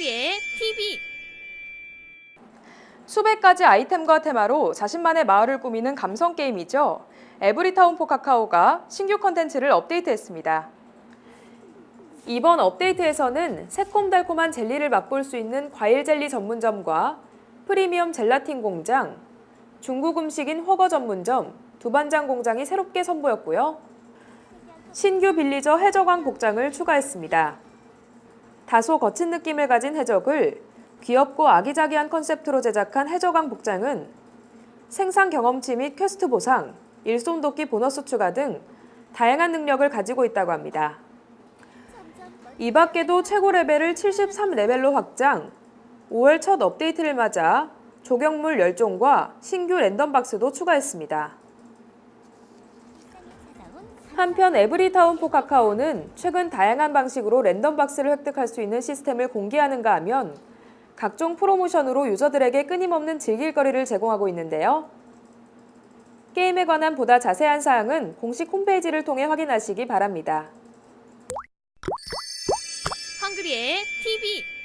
한글이의 TV 수백 가지 아이템과 테마로 자신만의 마을을 꾸미는 감성 게임이죠. 에브리타운 포 카카오가 신규 컨텐츠를 업데이트했습니다. 이번 업데이트에서는 새콤달콤한 젤리를 맛볼 수 있는 과일 젤리 전문점과 프리미엄 젤라틴 공장, 중국 음식인 허거 전문점, 두반장 공장이 새롭게 선보였고요. 신규 빌리저 해적왕 복장을 추가했습니다. 다소 거친 느낌을 가진 해적을 귀엽고 아기자기한 컨셉트로 제작한 해적왕 복장은 생산 경험치 및 퀘스트 보상, 일손 돕기 보너스 추가 등 다양한 능력을 가지고 있다고 합니다. 이 밖에도 최고 레벨을 73레벨로 확장, 5월 첫 업데이트를 맞아 조경물 10종과 신규 랜덤 박스도 추가했습니다. 한편 에브리타운 포 카카오는 최근 다양한 방식으로 랜덤 박스를 획득할 수 있는 시스템을 공개하는가 하면 각종 프로모션으로 유저들에게 끊임없는 즐길거리를 제공하고 있는데요. 게임에 관한 보다 자세한 사항은 공식 홈페이지를 통해 확인하시기 바랍니다. 한글이의 TV